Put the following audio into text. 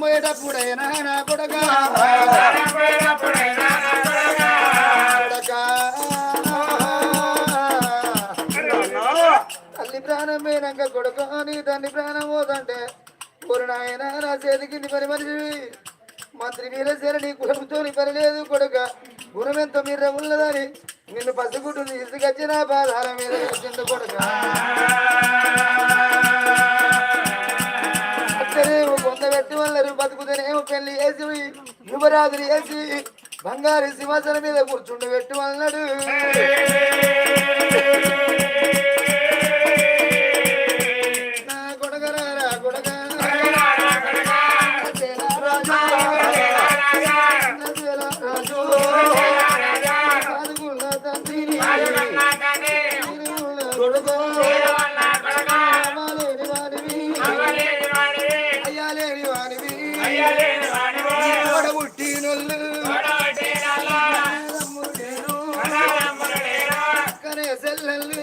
పోయినప్పుడైనా నా కొడక. తల్లి ప్రాణం పోయినాక కొడుక నీ తండ్రి ప్రాణం పోదంటే ఊరు నాయన నా చేతికి నీ పని మనిషి మంత్రి వీరసేన నీ కులంతో నీ పని లేదు కొడుక. గుణం ఎంత మీరు ఉన్నదని నిన్ను పసిగుడ్డు తీసుకొచ్చిన నా మీద కొడుక. పెట్టి వాళ్ళరు బతుకుతేనేమో పెళ్ళి వేసి యువరాజుని వేసి బంగారు సింహాసనం మీద కూర్చుండి పెట్టు అన్నాడు. అక్కనే చెల్లెళ్ళు.